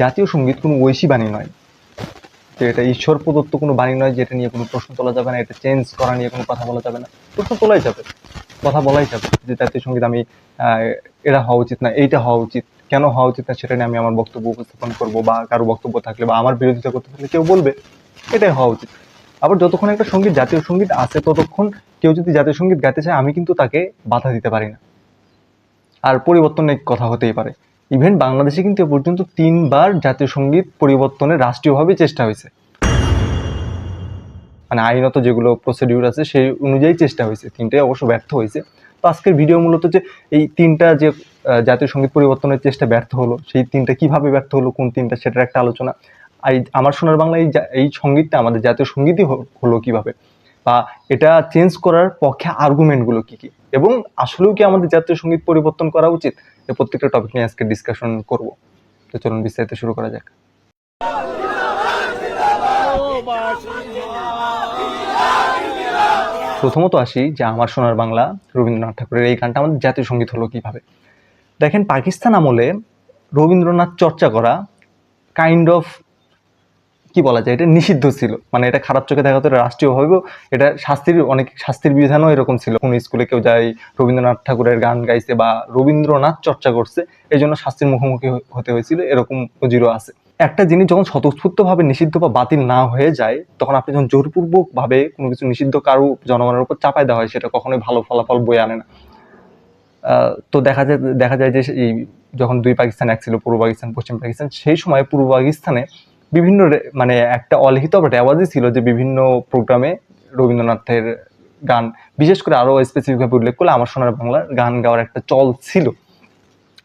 জাতীয় সংগীত কোনো ঐশী বাণী নয়। যে এটা ঈশ্বর প্রদত্ত কোনো বাণী নয়, যেটা নিয়ে কোনো প্রশ্ন তোলা যাবে না, এটা চেঞ্জ করা নিয়ে কোনো কথা বলা যাবে না। প্রশ্ন তোলাই যাবে, কথা বলাই যাবে, যে জাতীয় সংগীত আমি এটা হওয়া উচিত না, এইটা হওয়া উচিত, কেন হওয়া উচিত না, সেটা নিয়ে আমি আমার বক্তব্য উপস্থাপন করব, বা কারও বক্তব্য থাকলে, বা আমার বিরোধিতা করতে থাকলে কেউ বলবে, এটাই হওয়া উচিত। আবার যতক্ষণ একটা সংগীত, জাতীয় সংগীত আছে, ততক্ষণ কেউ যদি জাতীয় সংগীত গাইতে চায়, আমি কিন্তু তাকে বাধা দিতে পারি না। আর পরিবর্তনের কথা হতেই পারে। ইভেন বাংলাদেশে কিন্তু এ পর্যন্ত তিনবার জাতীয় সংগীত পরিবর্তনের রাষ্ট্রীয়ভাবে চেষ্টা হয়েছে। মানে আইনত যেগুলো প্রসিডিউর আছে, সেই অনুযায়ী চেষ্টা হয়েছে। তিনটাই অবশ্য ব্যর্থ হয়েছে। তো আজকের ভিডিও মূলত যে এই তিনটা যে জাতীয় সংগীত পরিবর্তনের চেষ্টা ব্যর্থ হলো, সেই তিনটা কীভাবে ব্যর্থ হলো, কোন তিনটা, সেটার একটা আলোচনা। আর আমার সোনার বাংলা এই এই সঙ্গীতটা আমাদের জাতীয় সঙ্গীতই হলো কীভাবে? বা এটা চেঞ্জ করার পক্ষে আর্গুমেন্টগুলো কি কি? এবং আসলেও কি আমাদের জাতীয় সংগীত পরিবর্তন করা উচিত? এই প্রত্যেকটা টপিক নিয়ে আজকে ডিসকাশন করব। তো চলুন বিস্তারিত শুরু করা যাক। প্রথমত আসি যে আমার সোনার বাংলা রবীন্দ্রনাথ ঠাকুরের এই গানটা আমাদের জাতীয় সংগীত হলো কীভাবে? দেখেন, পাকিস্তান আমলে রবীন্দ্রনাথ চর্চা করা কাইন্ড অফ কি বলা যায়? এটা নিষিদ্ধ ছিল। মানে এটা খারাপ চোখে দেখা হতো রাষ্ট্রীয়ভাবেও এটা শাস্তির অনেক শাস্তির বিধানও এরকম ছিল। কোন স্কুলে কেউ যায়, রবীন্দ্রনাথ ঠাকুরের গান গাইছে বা রবীন্দ্রনাথ চর্চা করছে এই জন্য শাস্তির মুখোমুখি হতে হয়েছিল, এরকম নজিরও আছে। একটা জিনিস যখন স্বতঃস্ফূর্তভাবে নিষিদ্ধ বা বাতিল না হয়ে যায়, তখন আপনি যখন জোরপূর্বকভাবে কোনো কিছু নিষিদ্ধ কারও জনগণের উপর চাপায় দেওয়া হয়, সেটা কখনোই ভালো ফলাফল বয়ে আনে না। তো দেখা যায় দেখা যায় যে এই যখন দুই পাকিস্তান এক ছিল, পূর্ব পাকিস্তান, পশ্চিম পাকিস্তান, সেই সময় পূর্ব পাকিস্তানে বিভিন্ন মানে একটা অলিখিত রেওয়াজই ছিল যে বিভিন্ন প্রোগ্রামে রবীন্দ্রনাথের গান, বিশেষ করে আরও স্পেসিফিকভাবে উল্লেখ করলে আমার সোনার বাংলার গান গাওয়ার একটা চল ছিল।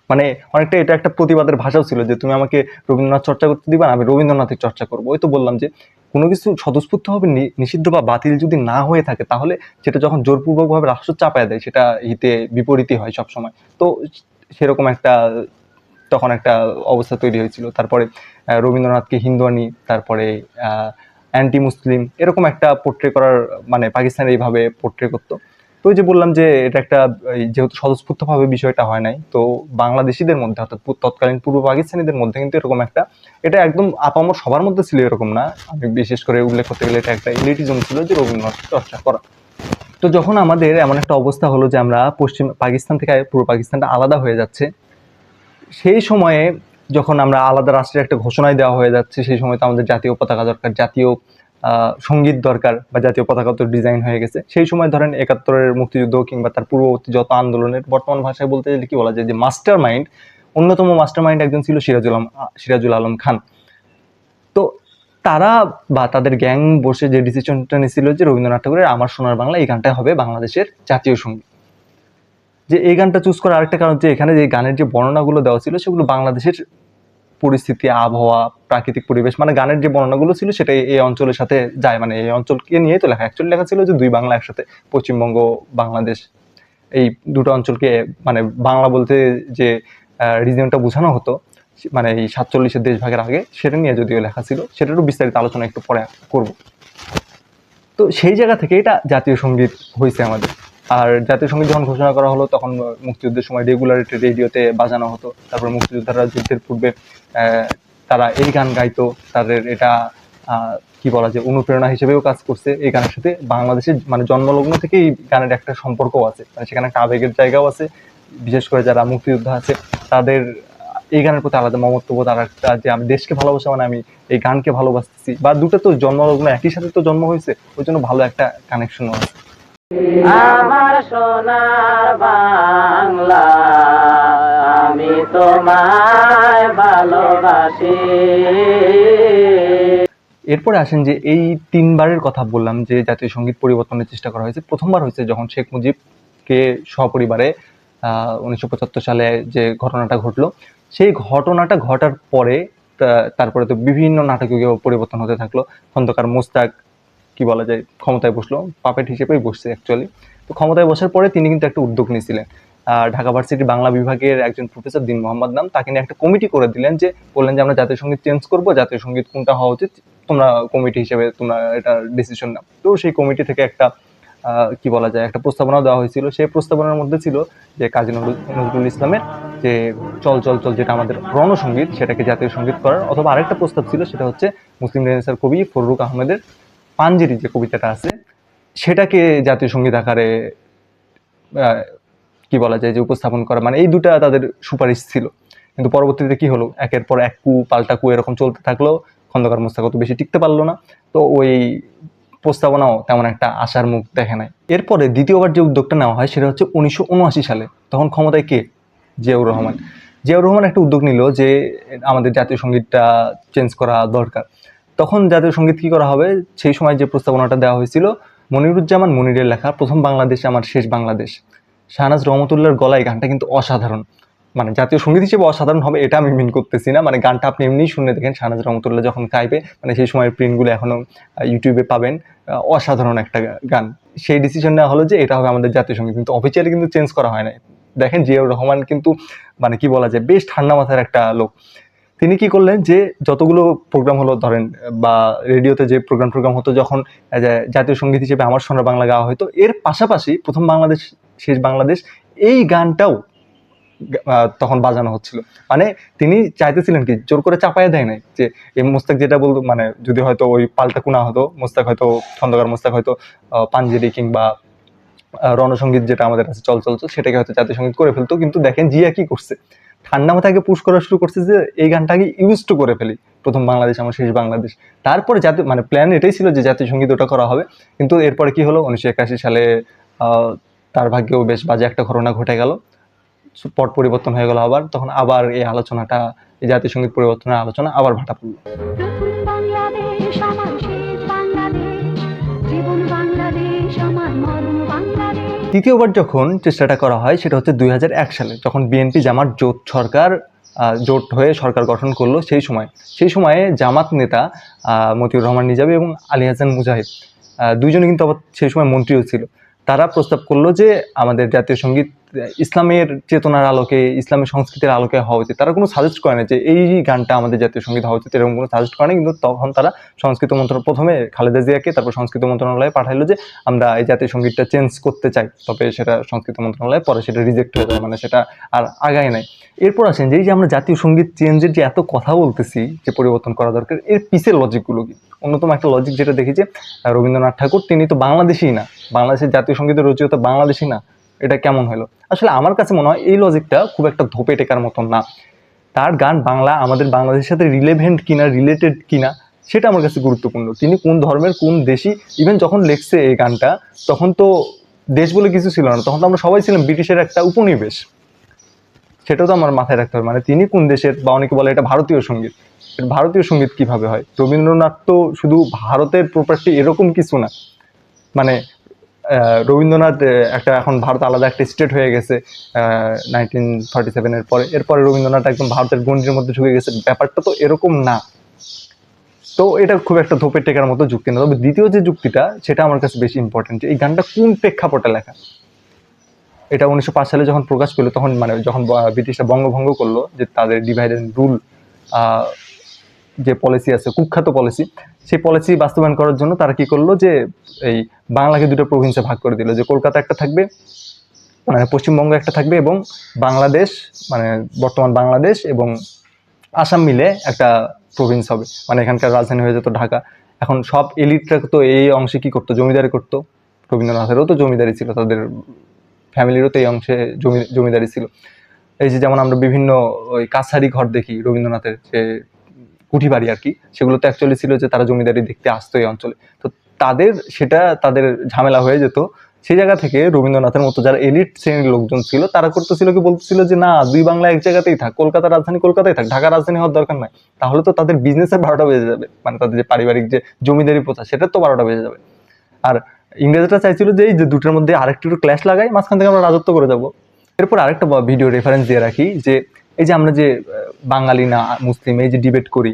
মানে অনেকটা এটা একটা প্রতিবাদের ভাষাও ছিল যে তুমি আমাকে রবীন্দ্রনাথ চর্চা করতে দিবা আমি রবীন্দ্রনাথের চর্চা করব। ওই তো বললাম যে কোনো কিছু স্বতঃস্ফূর্তভাবে নিষিদ্ধ বা বাতিল যদি না হয়ে থাকে তাহলে সেটা যখন জোরপূর্বকভাবে রাষ্ট্র চাপায় দেয় সেটা হিতে বিপরীতই হয় সবসময়। তো সেরকম একটা তখন একটা অবস্থা তৈরি হয়েছিল। তারপরে রবীন্দ্রনাথকে হিন্দুয়ানি, তারপরে অ্যান্টি মুসলিম এরকম একটা পোট্রে করার মানে পাকিস্তান এইভাবে পোট্রে করতো। তো ওই যে বললাম যে এটা একটা যেহেতু স্বতঃস্ফূর্তভাবে বিষয়টা হয় নাই, তো বাংলাদেশিদের মধ্যে, অর্থাৎ তৎকালীন পূর্ব পাকিস্তানিদের মধ্যে কিন্তু এরকম একটা, এটা একদম আপামর সবার মধ্যে ছিল এরকম না। আমি বিশেষ করে উল্লেখ করতে গেলে এটা একটা ইলিটিজম ছিল যে রবীন্দ্রনাথ চর্চা করা। তো যখন আমাদের এমন একটা অবস্থা হলো যে আমরা পশ্চিম পাকিস্তান থেকে পূর্ব পাকিস্তানটা আলাদা হয়ে যাচ্ছে, সেই সময়ে যখন আমরা আলাদা রাষ্ট্রের একটা ঘোষণায় দেওয়া হয়ে যাচ্ছে, সেই সময় তো আমাদের জাতীয় পতাকা দরকার, জাতীয় সংগীত দরকার বা জাতীয় পতাকা তো ডিজাইন হয়ে গেছে। সেই সময় ধরেন একাত্তরের মুক্তিযুদ্ধ কিংবা তার পূর্ববর্তী যত আন্দোলনের, বর্তমান ভাষায় বলতে গেলে কি বলা যায় যে মাস্টার মাইন্ড অন্যতম মাস্টার মাইন্ড একজন ছিল সিরাজুল আলম সিরাজুল আলম খান। তো তারা বা তাদের গ্যাং বসে যে ডিসিশনটা নিয়েছিল যে রবীন্দ্রনাথ ঠাকুরের আমার সোনার বাংলা, এই গানটা হবে বাংলাদেশের জাতীয় সংগীত। যে এই গানটা চুজ করার আরেকটা কারণ যে এখানে যে গানের যে বর্ণনাগুলো দেওয়া ছিল, সেগুলো বাংলাদেশের পরিস্থিতি, আবহাওয়া, প্রাকৃতিক পরিবেশ মানে গানের যে বর্ণনাগুলো ছিল সেটা এই অঞ্চলের সাথে যায়। মানে এই অঞ্চলকে নিয়েই তো লেখা অ্যাকচুয়ালি লেখা ছিল যে দুই বাংলা একসাথে, পশ্চিমবঙ্গ, বাংলাদেশ, এই দুটো অঞ্চলকে মানে বাংলা বলতে যে রিজিয়নটা বোঝানো হতো মানে এই সাতচল্লিশের দেশভাগের আগে, সেটা নিয়ে যদিও লেখা ছিল, সেটারও বিস্তারিত আলোচনা একটু পরে করব। তো সেই জায়গা থেকে এটা জাতীয় সংগীত হয়েছে আমাদের। আর জাতীয় সংগীত যখন ঘোষণা করা হলো, তখন মুক্তিযুদ্ধের সময় রেগুলারিটি রেডিওতে বাজানো হতো। তারপর মুক্তিযোদ্ধারা যুদ্ধের পূর্বে তারা এই গান গাইতো। তাদের এটা কি বলা যায়, অনুপ্রেরণা হিসেবেও কাজ করছে এই গানের সাথে। বাংলাদেশের মানে জন্মলগ্ন থেকে এই গানের একটা সম্পর্কও আছে। মানে সেখানে একটা আবেগের জায়গাও আছে। বিশেষ করে যারা মুক্তিযোদ্ধা আছে, তাদের এই গানের প্রতি আলাদা মমত্ববোধ আর একটা যে আমি দেশকে ভালোবাসা মানে আমি এই গানকে ভালোবাসতেছি। বা দুটো তো জন্মলগ্ন, একই সাথে তো জন্ম হয়েছে, ওই জন্য ভালো একটা কানেকশনও আছে। আমার সোনার বাংলা, আমি তোমায় ভালোবাসি। এরপরে আসেন যে এই তিনবারের কথা বললাম, যে জাতীয় সংগীত পরিবর্তনের চেষ্টা করা হয়েছে। প্রথমবার হয়েছে যখন শেখ মুজিবকে সপরিবারে উনিশশো পঁচাত্তর সালে যে ঘটনাটা ঘটলো। সেই ঘটনাটা ঘটার পরে তারপরে তো বিভিন্ন নাটকীয় পরিবর্তন হতে থাকল। খন্দকার মোস্তাক কি বলা যায় ক্ষমতায় বসল পাপেট হিসেবেই বসছে অ্যাকচুয়ালি তো ক্ষমতায় বসার পরে তিনি কিন্তু একটা উদ্যোগ নিয়েছিলেন। ঢাকা ভার্সিটির বাংলা বিভাগের একজন প্রফেসর দিন মোহাম্মদ নাম, তাকে নিয়ে একটা কমিটি করে দিলেন যে, বললেন যে আমরা জাতীয় সংগীত চেঞ্জ করব, জাতীয় সংগীত কোনটা হওয়া উচিত, তোমরা কমিটি হিসেবে তোমরা এটা ডিসিশন নাও। তো সেই কমিটি থেকে একটা কি বলা যায়, একটা প্রস্তাবনা দেওয়া হয়েছিল। সেই প্রস্তাবনার মধ্যে ছিল যে কাজী নজরুল ইসলামের যে চল চল চল যেটা আমাদের রণসঙ্গীত সেটাকে জাতীয় সংগীত করার, অথবা আরেকটা প্রস্তাব ছিল, সেটা হচ্ছে মুসলিম রেনেসার কবি ফররুক আহমেদের পাঞ্জেরি যে কবিতাটা আছে, সেটাকে জাতীয় সংগীত আকারে কি বলা যায়, যে উপস্থাপন করা মানে এই দুটা তাদের সুপারিশ ছিল। কিন্তু পরবর্তীতে কি হলো? একের পর এক কু, পাল্টা কু এরকম চলতে থাকল, খন্দকার মোস্তাক অত বেশি টিকতে পারল না। তো ওই প্রস্তাবনাও তেমন একটা আশার মুখ দেখে নাই। এরপরে দ্বিতীয়বার যে উদ্যোগটা নেওয়া হয়, সেটা হচ্ছে উনিশশো উনআশি সালে। তখন ক্ষমতায় কে? জিয়াউর রহমান। জিয়াউর রহমান একটা উদ্যোগ নিল যে আমাদের জাতীয় সঙ্গীতটা চেঞ্জ করা দরকার। তখন জাতীয় সংগীত কি করা হবে? সেই সময় যে প্রস্তাবনাটা দেওয়া হয়েছিল, মনিরুজ্জামান মনিরের লেখা প্রথম বাংলাদেশ, আমার শেষ বাংলাদেশ শাহনাজ রহমতুল্লাহর গলায় গানটা কিন্তু অসাধারণ। মানে জাতীয় সংগীত হিসেবে অসাধারণ হবে এটা আমি মিন করতেছি না। মানে গানটা আপনি এমনিই শুনে দেখেন, শাহনাজ রহমতুল্লাহ যখন গাইবে মানে সেই সময়ের প্রিন্টগুলো এখনও ইউটিউবে পাবেন। অসাধারণ একটা গান। সেই ডিসিশন নেওয়া হলো যে এটা হবে আমাদের জাতীয় সংগীত। কিন্তু অফিসিয়ালি কিন্তু চেঞ্জ করা হয় না দেখেন জিয়াউর রহমান কিন্তু মানে কি বলা যায়, বেশ ঠান্ডা মাথার একটা লোক। তিনি কি করলেন যে যতগুলো প্রোগ্রাম হলো, ধরেন, বা রেডিওতে যে প্রোগ্রাম প্রোগ্রাম হতো, যখন জাতীয় সংগীত হিসেবে আমার সোনার বাংলা গাওয়া হতো, এর পাশাপাশি প্রথম বাংলাদেশ, শেষ বাংলাদেশ, এই গানটাও তখন বাজানো হচ্ছিল। মানে তিনি চাইতেছিলেন কি, জোর করে চাপায় দেয় নাই, যে এই মোস্তাক যেটা বলতো মানে যদি হয়তো ওই পাল্টা কুনা হতো, মোস্তাক হয়তো খন্দকার মোস্তাক হয়তো পাঞ্জেরি কিংবা রণসঙ্গীত যেটা আমাদের আছে চল চল চল সেটাকে হয়তো জাতীয় সংগীত করে ফেলতো, কিন্তু দেখেন জিয়া কি করছে। ঠান্ডা মাথাকে পুশ করা শুরু করছে যে এই গানটাকে ইউজ টু করে ফেলি। প্রথম বাংলাদেশ, আমার শেষ বাংলাদেশ। তারপরে জাতীয় মানে প্ল্যান এটাই ছিল যে জাতীয় সংগীত ওটা করা হবে। কিন্তু এরপরে কি হলো? উনিশশো একাশি সালে তার ভাগ্যেও বেশ বাজে একটা ঘটনা ঘটে গেল। পট পরিবর্তন হয়ে গেল আবার। তখন আবার এই আলোচনাটা, এই জাতীয় সংগীত পরিবর্তনের আলোচনা আবার ভাটা পড়ল। বাংলাদেশ তৃতীয়বার যখন চেষ্টাটা করা হয়, সেটা হচ্ছে দুই হাজার এক সালে, যখন বিএনপি জামাত জোট সরকার জোট হয়ে সরকার গঠন করল সেই সময়। সেই সময়ে জামাত নেতা মতিউর রহমান নিজামী এবং আলী হাসান মুজাহিদ দুইজনে কিন্তু আবার সেই সময় মন্ত্রীও ছিল। তারা প্রস্তাব করল যে, আমাদের জাতীয় সংগীত ইসলামের চেতনার আলোকে, ইসলামের সংস্কৃতির আলোকে হওয়া উচিত। তারা কোনো সাজেস্ট করে না যে এই গানটা আমাদের জাতীয় সংগীত হওয়া উচিত, এরকম কোনো সাজেস্ট করে না কিন্তু তখন তারা সংস্কৃত মন্ত্রণালয় প্রথমে খালেদা জিয়াকে, তারপর সংস্কৃত মন্ত্রণালয়ে পাঠাইলো যে আমরা এই জাতীয় সঙ্গীতটা চেঞ্জ করতে চাই। তবে সেটা সংস্কৃত মন্ত্রণালয়ে পরে সেটা রিজেক্ট হয়ে যায় মানে সেটা আর আগায় নাই। এরপর আসেন যে এই যে আমরা জাতীয় সংগীত চেঞ্জের যে এত কথা বলতেছি যে পরিবর্তন করা দরকার, এর পিসের লজিকগুলো কি? অন্যতম একটা লজিক যেটা দেখি যে রবীন্দ্রনাথ ঠাকুর, তিনি তো বাংলাদেশী না। বাংলাদেশের জাতীয় সঙ্গীতের রচয়িতা বাংলাদেশী না। এটা কেমন হলো? আসলে আমার কাছে মনে হয় এই লজিকটা খুব একটা ধোপে টেকার মতন না। তার গান বাংলা, আমাদের বাংলাদেশের সাথে রিলেভেন্ট কিনা রিলেটেড কিনা, সেটা আমার কাছে গুরুত্বপূর্ণ। তিনি কোন ধর্মের, কোন দেশি? ইভেন যখন লেখছে এই গানটা, তখন তো দেশ বলে কিছু ছিল না, তখন তো আমরা সবাই ছিলাম ব্রিটিশের একটা উপনিবেশ। সেটাও তো আমার মাথায় রাখতে হবে। মানে তিনি কোন দেশের, বা অনেকে বলে এটা ভারতীয় সংগীত। ভারতীয় সংগীত কীভাবে হয়? রবীন্দ্রনাথ তো শুধু ভারতের প্রপার্টি এরকম কিছু না। মানে রবীন্দ্রনাথ একটা এখন ভারত আলাদা একটা স্টেট হয়ে গেছে নাইনটিন থার্টি সেভেনের পরে। এরপরে রবীন্দ্রনাথ একদম ভারতের গণ্ডির মধ্যে ঢুকে গেছে। ব্যাপারটা তো এরকম না। তো এটা খুব একটা ধোপের টেকার মতো যুক্তি না। তবে দ্বিতীয় যে যুক্তিটা, সেটা আমার কাছে বেশি ইম্পর্টেন্ট এই গানটা কোন প্রেক্ষাপটে লেখা? এটা উনিশশো পাঁচ সালে যখন প্রকাশ পেল, তখন মানে যখন ব্রিটিশরা বঙ্গভঙ্গ করল, যে তাদের ডিভাইড অ্যান্ড রুল যে পলিসি আছে, কুখ্যাত পলিসি সেই পলিসি বাস্তবায়ন করার জন্য তারা কি করল যে এই বাংলাকে দুটো প্রভিন্সে ভাগ করে দিল, যে কলকাতা একটা থাকবে মানে পশ্চিমবঙ্গ একটা থাকবে এবং বাংলাদেশ মানে বর্তমান বাংলাদেশ এবং আসাম মিলে একটা প্রভিন্স হবে। মানে এখানকার রাজধানী হয়ে যেত ঢাকা। এখন সব এলিটরা তো এই অংশে কি করতো? জমিদারি করতো। রবীন্দ্রনাথেরও তো জমিদারি ছিল, তাদের ফ্যামিলিরও তো এই অংশে জমি, জমিদারি ছিল। এই যে যেমন আমরা বিভিন্ন ওই কাছারি ঘর দেখি রবীন্দ্রনাথের, যে কুঠি বাড়ি আর কি সেগুলো তো অ্যাকচুয়ালি ছিল যে তারা জমিদারি দেখতে আসতো এই অঞ্চলে। তো তাদের সেটা তাদের ঝামেলা হয়ে যেত। সেই জায়গা থেকে রবীন্দ্রনাথের মতো যারা এলিট শ্রেণির লোকজন ছিল, তারা করতেছিল কি বলতেছিল যে, না, দুই বাংলা এক জায়গাতেই থাক কলকাতা রাজধানী কলকাতায় থাক ঢাকা রাজধানী হওয়ার দরকার নাই। তাহলে তো তাদের বিজনেসের বারোটা বেজে যাবে মানে তাদের যে পারিবারিক যে জমিদারি প্রথা সেটার তো বারোটা বেজে যাবে। আর ইংরেজরা চাইছিল যে, এই যে দুটোর মধ্যে আরেকটু একটু ক্ল্যাশ লাগাই, মাঝখান থেকে আমরা রাজত্ব করে যাব। এরপর আরেকটা ভিডিও রেফারেন্স দিয়ে রাখি যে এই যে আমরা যে বাঙালি না, মুসলিম, এই যে ডিবেট করি,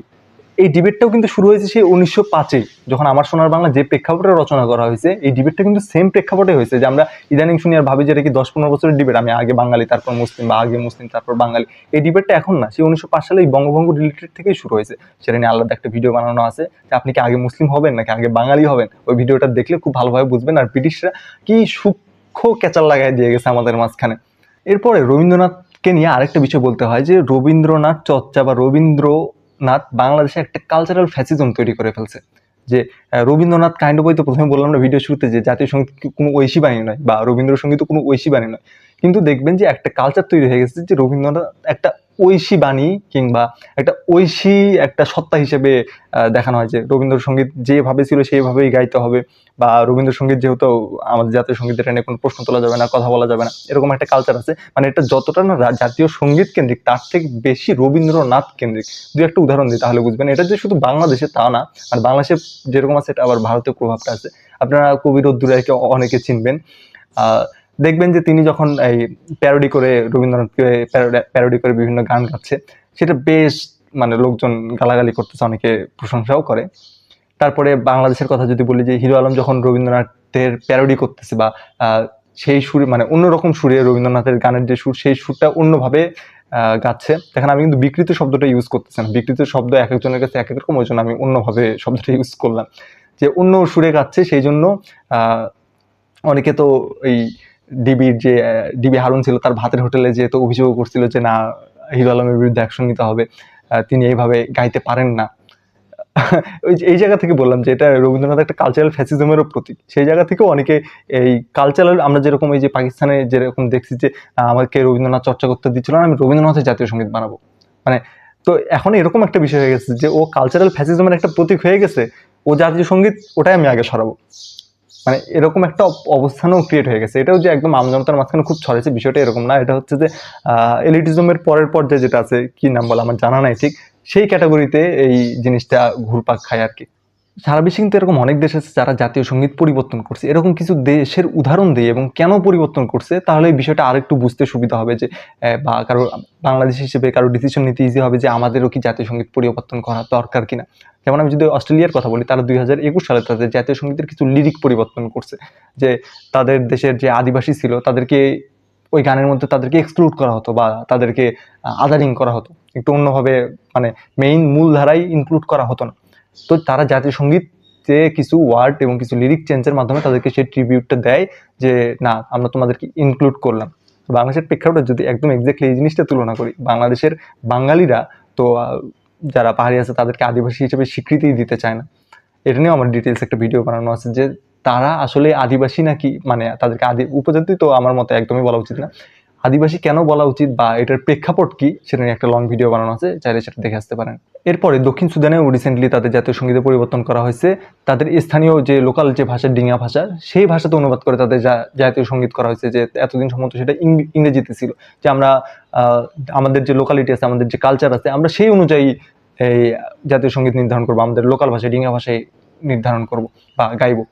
এই ডিবেটটাও কিন্তু শুরু হয়েছে সেই উনিশশো পাঁচে, যখন আমার সোনার বাংলা যে প্রেক্ষাপটে রচনা করা হয়েছে, এই ডিবেটটা কিন্তু সেম প্রেক্ষাপটে হয়েছে যে আমরা ইদানিং শুনি আর ভাবি যে এটা কি দশ পনেরো বছরের ডিবেট আমি আগে বাঙালি, তারপর মুসলিম, বা আগে মুসলিম, তারপর বাঙালি। এই ডিবেটটা এখন না, সেই উনিশশো পাঁচ সালে এই বঙ্গভঙ্গ রিলেটেড থেকেই শুরু হয়েছে। সেটা নিয়ে আলাদা একটা ভিডিও বানানো আছে যে আপনি কি আগে মুসলিম হবেন, নাকি আগে বাঙালি হবেন? ওই ভিডিওটা দেখলে খুব ভালোভাবে বুঝবেন, আর ব্রিটিশরা কি সূক্ষ্ম কেচাল লাগাই দিয়ে গেছে আমাদের মাঝখানে। এরপরে রবীন্দ্রনাথকে নিয়ে আরেকটা বিষয় বলতে হয় যে রবীন্দ্রনাথ চর্চা বা রবীন্দ্রনাথ বাংলাদেশে একটা কালচারাল ফ্যাসিজম তৈরি করে ফেলছে। যে রবীন্দ্রনাথ কাইন্ড বই তো প্রথমে বললাম না ভিডিও শুরুতে যে জাতীয় সংগীত কোনো ঐশী বাণী নয় বা রবীন্দ্রসঙ্গীত কোনো ঐশী বাণী নয়। কিন্তু দেখবেন যে একটা কালচার তৈরি হয়ে গেছে যে রবীন্দ্রনাথ একটা ঐশী বাণী কিংবা একটা ঐশী একটা সত্তা হিসেবে দেখানো হয় যে রবীন্দ্রসঙ্গীত যেভাবে ছিল সেইভাবেই গাইতে হবে বা রবীন্দ্রসঙ্গীত যেহেতু আমাদের জাতীয় সংগীত এটা নিয়ে কোনো প্রশ্ন তোলা যাবে না, কথা বলা যাবে না, এরকম একটা কালচার আছে। মানে এটা যতটা না জাতীয় সংগীত কেন্দ্রিক তার থেকে বেশি রবীন্দ্রনাথ কেন্দ্রিক। দু একটা উদাহরণ দিই তাহলে বুঝবেন। এটা যে শুধু বাংলাদেশে তা না, আর বাংলাদেশে যেরকম আছে এটা আবার ভারতীয় প্রভাবটা আছে। আপনারা কবি রদ্দুরাইকে অনেকে চিনবেন। দেখবেন যে তিনি যখন এই প্যারোডি করে রবীন্দ্রনাথকে প্যারোডি করে বিভিন্ন গান গাচ্ছে, সেটা বেশ মানে লোকজন গালাগালি করতেছে, অনেকে প্রশংসাও করে। তারপরে বাংলাদেশের কথা যদি বলি যে হিরো আলম যখন রবীন্দ্রনাথের প্যারোডি করতেছে বা সেই সুরে মানে অন্যরকম সুরে রবীন্দ্রনাথের গানের যে সুর, সেই সুরটা অন্যভাবে গাচ্ছে। দেখেন, আমি কিন্তু বিকৃত শব্দটা ইউজ করতেছি না। বিকৃত শব্দ এক একজনের কাছে এক এক রকম, ওই জন্য আমি অন্যভাবে শব্দটা ইউজ করলাম। যে অন্য সুরে গাচ্ছে, সেই জন্য অনেকে তো এই ডিবির যে ডিবি হারুন ছিল তার ভাতের হোটেলে যে তো অভিযোগ করছিল যে, না, হিরো আলমের বিরুদ্ধে অ্যাকশন নিতে হবে। তিনি এইভাবে গাইতে পারেন না। ওই এই জায়গা থেকে বললাম যে, এটা রবীন্দ্রনাথ একটা কালচারাল ফ্যাসিজমেরও প্রতীক। সেই জায়গা থেকেও অনেকে এই কালচারাল আমরা যেরকম এই যে পাকিস্তানে যেরকম দেখছি যে আমাকে রবীন্দ্রনাথ চর্চা করতে দিচ্ছিল না, আমি রবীন্দ্রনাথের জাতীয় সংগীত বানাবো। মানে তো এখন এরকম একটা বিষয় হয়ে গেছে যে, ও কালচারাল ফ্যাসিজমের একটা প্রতীক হয়ে গেছে, ও জাতীয় সংগীত ওটাই আমি আগে সরাবো। মানে এরকম একটা অবস্থানও ক্রিয়েট হয়ে গেছে। এটাও যে একদম আম আমজনতার মাঝখানে খুব ছড়েছে বিষয়টা এরকম না। এটা হচ্ছে যে এলিটিজমের পরের পর্যায়ে যেটা আছে, কি নাম বলে আমার জানা নাই ঠিক। সেই ক্যাটাগরিতে এই জিনিসটা ঘুরপাক খায় আর কি। সারা বিশ্বে কিন্তু এরকম অনেক দেশ আছে যারা জাতীয় সংগীত পরিবর্তন করছে। এরকম কিছু দেশের উদাহরণ দিই এবং কেন পরিবর্তন করছে, তাহলে এই বিষয়টা আরেকটু বুঝতে সুবিধা হবে যে বা কারও বাংলাদেশ হিসেবে কারও ডিসিশন নিতে ইজি হবে যে, আমাদেরও কি জাতীয় সংগীত পরিবর্তন করা দরকার কিনা? যেমন আমি যদি অস্ট্রেলিয়ার কথা বলি, তারা দুই হাজার একুশ সালে তাদের জাতীয় সঙ্গীতের কিছু লিরিক পরিবর্তন করছে। যে, তাদের দেশের যে আদিবাসী ছিল, তাদেরকে ওই গানের মধ্যে তাদেরকে এক্সক্লুড করা হতো বা তাদেরকে আদারিং করা হতো। একটু অন্যভাবে মানে মেইন মূল ধারাই ইনক্লুড করা হতো না। তো তারা জাতীয় সংগীত যে কিছু ওয়ার্ড এবং কিছু লিরিক চেঞ্জের মাধ্যমে তাদেরকে সেই ট্রিবিউটটা দেয় যে, না, আমরা তোমাদেরকে ইনক্লুড করলাম। বাংলাদেশের প্রেক্ষাপটে যদি একদম এক্স্যাক্টলি এই জিনিসটা তুলনা করি, বাংলাদেশের বাঙালিরা তো যারা পাহাড়ি আছে তাদেরকে আদিবাসী হিসেবে স্বীকৃতি দিতে চায় না। এটা নিয়েও আমার ডিটেলস একটা ভিডিও বানানো আছে যে, তারা আসলে আদিবাসী নাকি? মানে তাদেরকে আদি উপজাতি তো আমার মতে একদমই বলা উচিত না। আদিবাসী কেন বলা উচিত বা এটার প্রেক্ষাপট কি সেটা নিয়ে একটা লং ভিডিও বানানো আছে, চাইলে সেটা দেখে আসতে পারেন। এরপরে দক্ষিণ সুদানেও রিসেন্টলি তাদের জাতীয় সঙ্গীতে পরিবর্তন করা হয়েছে। তাদের স্থানীয় যে লোকাল যে ভাষা, ডিঙা ভাষা, সেই ভাষাতে অনুবাদ করে তাদের জাতীয় সংগীত করা হয়েছে যে এতদিন সম্ভবত সেটা ইংরেজিতে ছিল। যে আমরা আমাদের যে লোকালিটি আছে, আমাদের যে কালচার আছে, আমরা সেই অনুযায়ী এই জাতীয় সংগীত নির্ধারণ করব, আমাদের লোকাল ভাষায়, ডিঙা ভাষায় নির্ধারণ করব বা গাইবো।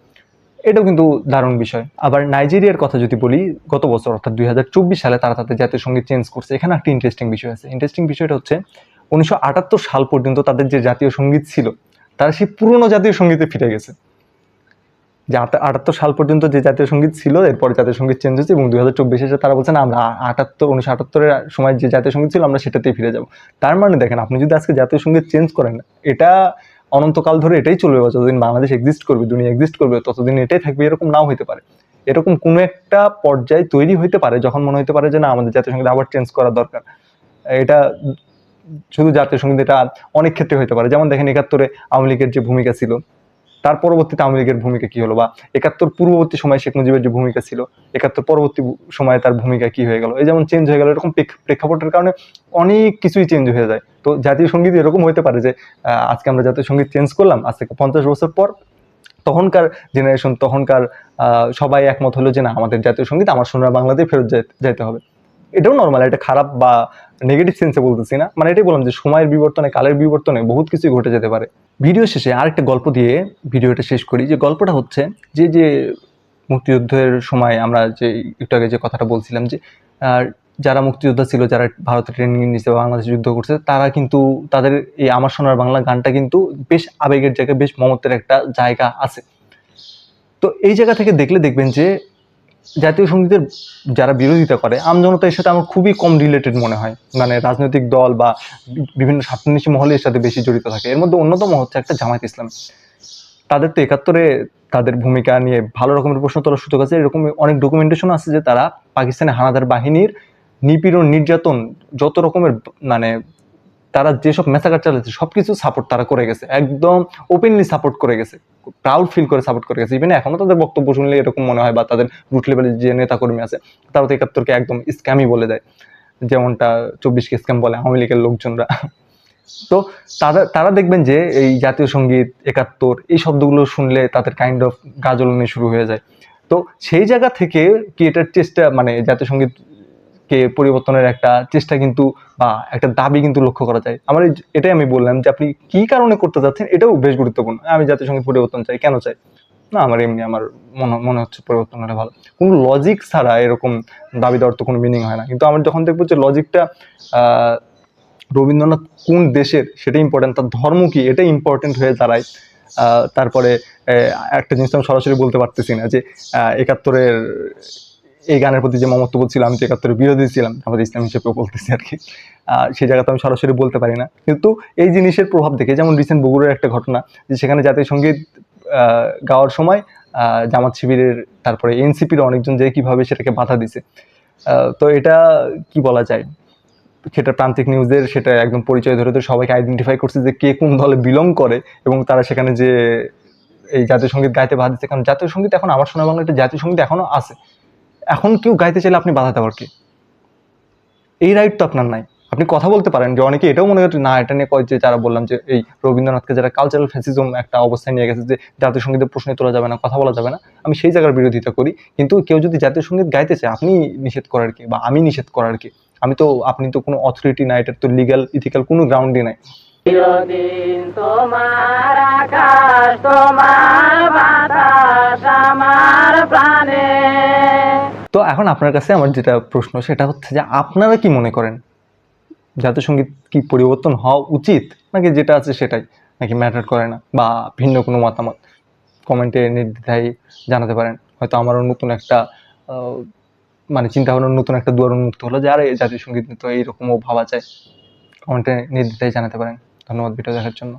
এটাও কিন্তু দারুণ বিষয়। আবার নাইজেরিয়ার কথা যদি বলি, গত বছর অর্থাৎ দুই হাজার চব্বিশ সালে তারা তাদের জাতীয় সংগীত চেঞ্জ করছে। এখানে একটা ইন্টারেস্টিং বিষয় আছে। ইন্টারেস্টিং বিষয়টা হচ্ছে, উনিশশো আটাত্তর সাল পর্যন্ত তাদের যে জাতীয় সংগীত ছিল, তারা সেই পুরনো জাতীয় সঙ্গীতে ফিরে গেছে। যে আটাত্তর সাল পর্যন্ত যে জাতীয় সংগীত ছিল, এরপরে জাতীয় সংগীত চেঞ্জ হয়েছে এবং দুই হাজার চব্বিশে এসে তারা বলছেন আমরা আটাত্তর, উনিশশো আটাত্তরের সময় যে জাতীয় সংগীত ছিল, আমরা সেটাতেই ফিরে যাব। তার মানে দেখেন, আপনি যদি আজকে জাতীয় সংগীত চেঞ্জ করেন, এটা অনন্তকাল ধরে এটাই চলবে বা যতদিন বাংলাদেশ এক্সিস্ট করবে, দুনিয়া এক্সিস্ট করবে, ততদিন এটাই থাকবে, এরকম নাও হতে পারে। এরকম কোনো একটা পর্যায়ে তৈরি হইতে পারে যখন মনে হতে পারে যে না, আমাদের সংগীত আবার চেঞ্জ করা দরকার। এটা শুধু জাতীয় সংগীত, এটা অনেক ক্ষেত্রে হতে পারে। যেমন দেখেন একাত্তরে আওয়ামী লীগের যে ভূমিকা ছিল তার পরবর্তীতে আওয়ামী লীগের ভূমিকা কি হলো? বা একাত্তর পূর্ববর্তী সময় শেখ মুজিবের যে ভূমিকা ছিল, একাত্তর পরবর্তী সময়ে তার ভূমিকা কি হয়ে গেল? এই যেমন চেঞ্জ হয়ে গেল, এরকম প্রেক্ষাপটের কারণে অনেক কিছুই চেঞ্জ হয়ে যায়। তো জাতীয় সংগীত এরকম হতে পারে যে আজকে আমরা জাতীয় সংগীত চেঞ্জ করলাম আজ থেকে পঞ্চাশ বছর পর তখনকার জেনারেশন তখনকার সবাই একমত হলো যে না, আমাদের জাতীয় সংগীত আমার সোনার বাংলাতে ফেরত যাইতে- হবে। এটাও নর্মাল এটা খারাপ বা নেগেটিভ সেন্সে বলতেছি না। মানে এটাই বললাম যে সময়ের বিবর্তনে কালের বিবর্তনে বহুত কিছুই ঘটে যেতে পারে। ভিডিও শেষে আরেকটা গল্প দিয়ে ভিডিওটা শেষ করি। যে গল্পটা হচ্ছে যে যে মুক্তিযুদ্ধের সময় আমরা যে একটু আগে যে কথাটা বলছিলাম যে আহ, যারা মুক্তিযোদ্ধা ছিল যারা ভারতের ট্রেনিং নিয়েছে বাংলাদেশে যুদ্ধ করছে তারা কিন্তু তাদের এই আমার সোনার বাংলা গানটা কিন্তু বেশ আবেগের জায়গায় বেশ মমত্বের একটা জায়গা আছে। তো এই জায়গা থেকে দেখলে দেখবেন যে জাতীয় সঙ্গীতের যারা বিরোধিতা করে আমজনতার সাথে আমার খুবই কম রিলেটেড মনে হয়। মানে রাজনৈতিক দল বা বিভিন্ন স্বার্থন্বেষী মহলে এর সাথে বেশি জড়িত থাকে। এর মধ্যে অন্যতম হচ্ছে একটা জামায়াত ইসলাম। তাদের তো একাত্তরে তাদের ভূমিকা নিয়ে ভালো রকমের প্রশ্ন তোলার সুযোগ আছে। এরকম অনেক ডকুমেন্টেশন আছে যে তারা পাকিস্তানের হানাদার বাহিনীর নিপীড়ন, নির্যাতন, যত রকমের মানে তারা যেসব মেসাকার চালাচ্ছে সব কিছু সাপোর্ট তারা করে গেছে। একদম ওপেনলি সাপোর্ট করে গেছে। প্রাউড ফিল করে সাপোর্ট করে গেছে। ইভেন এখনও তাদের বক্তব্য শুনলে এরকম মনে হয় বা তাদের রুট লেভেলের যে নেতাকর্মী আছে তারা তো একাত্তরকে একদম স্ক্যামই বলে দেয়। যেমনটা চব্বিশকে স্ক্যাম বলে আওয়ামী লীগের লোকজনরা। তো তারা তারা দেখবেন যে এই জাতীয় সংগীত, একাত্তর, এই শব্দগুলো শুনলে তাদের কাইন্ড অফ গাজলনে শুরু হয়ে যায়। তো সেই জায়গা থেকে কি এটার চেষ্টা মানে জাতীয় সংগীত কে পরিবর্তনের একটা চেষ্টা কিন্তু বা একটা দাবি কিন্তু লক্ষ্য করা যায়। আমার এটাই আমি বললাম যে আপনি কি কারণে করতে যাচ্ছেন এটাও বেশ গুরুত্বপূর্ণ। আমি সংগীত পরিবর্তন চাই, কেন চাই? না, আমার এমনি আমার মনে মনে হচ্ছে পরিবর্তন হলে ভালো। কোনো লজিক ছাড়া এরকম দাবি দেওয়ার তো কোনো মিনিং হয় না। কিন্তু আমরা যখন দেখব যে লজিকটা রবীন্দ্রনাথ কোন দেশের সেটা ইম্পর্টেন্ট তার ধর্ম কি এটা ইম্পর্টেন্ট হয়ে দাঁড়ায়। তারপরে একটা জিনিস আমি সরাসরি বলতে পারতেছি না যে একাত্তরের এই গানের প্রতি যে মমত্ববোধ ছিল, আমি তো একাত্তরের বিরোধী ছিলাম। আমাদের ইসলাম হিসেবে বলতেছি আর কি। সেই জায়গাতে আমি সরাসরি বলতে পারি না। কিন্তু এই জিনিসের প্রভাব দেখে, যেমন রিসেন্ট বগুড়ার একটা ঘটনা, যে সেখানে জাতীয় সংগীত গাওয়ার সময় জামাত শিবিরের, তারপরে এনসিপির অনেকজন যে কীভাবে সেটাকে বাধা দিছে। তো এটা কি বলা যায়? সেটা প্রান্তিক নিউজের, সেটা একদম পরিচয় ধরে ধরে সবাইকে আইডেন্টিফাই করছে যে কে কোন দলে বিলং করে এবং তারা সেখানে যে এই জাতীয় সংগীত গাইতে বাধা দিচ্ছে কারণ জাতীয় সংগীত এখন, আমার শোনা বাংলা একটা জাতীয় সংগীত এখনও আছে। এখন কেউ গাইতে চাইলে আপনি বাধা দেওয়ার কি? এই রাইট তো আপনার নাই। আপনি কথা বলতে পারেন যে অনেকে এটাও মনে করে না, এটা নিয়ে কয় যে যারা বললাম যে, এই রবীন্দ্রনাথকে যারা কালচারাল ফ্যাসিজম একটা অবস্থায় নিয়ে গেছে যে, জাতীয় সঙ্গীতের প্রশ্নে তোলা যাবে না, কথা বলা যাবে না। আমি সেই জায়গার বিরোধিতা করি। কিন্তু কেউ যদি জাতীয় সংগীত গাইতে চায়, আপনি নিষেধ করার কি? বা আমি নিষেধ করার কি? আমি তো, আপনি তো কোনো অথরিটি না এটার তো লিগাল ইথিক্যাল কোনো গ্রাউন্ডই নাই। তোমার তোমার তো এখন আপনার কাছে আমার যেটা প্রশ্ন, সেটা হচ্ছে যে আপনারা কি মনে করেন? জাতীয় সংগীত কি পরিবর্তন হওয়া উচিত? নাকি যেটা আছে সেটাই নাকি ম্যাটার করে না? বা ভিন্ন কোনো মতামত? কমেন্টে নির্দ্বিধায় জানাতে পারেন। হয়তো আমারও নতুন একটা মানে চিন্তা ভাবনার নতুন একটা দুয়ার উন্মুক্ত হলো যে, আরে, জাতীয় সংগীত তো এইরকমও ভাবা যায়। কমেন্টে নির্দ্বিধায় জানাতে পারেন। ধন্যবাদ ভিডিও দেখার জন্য।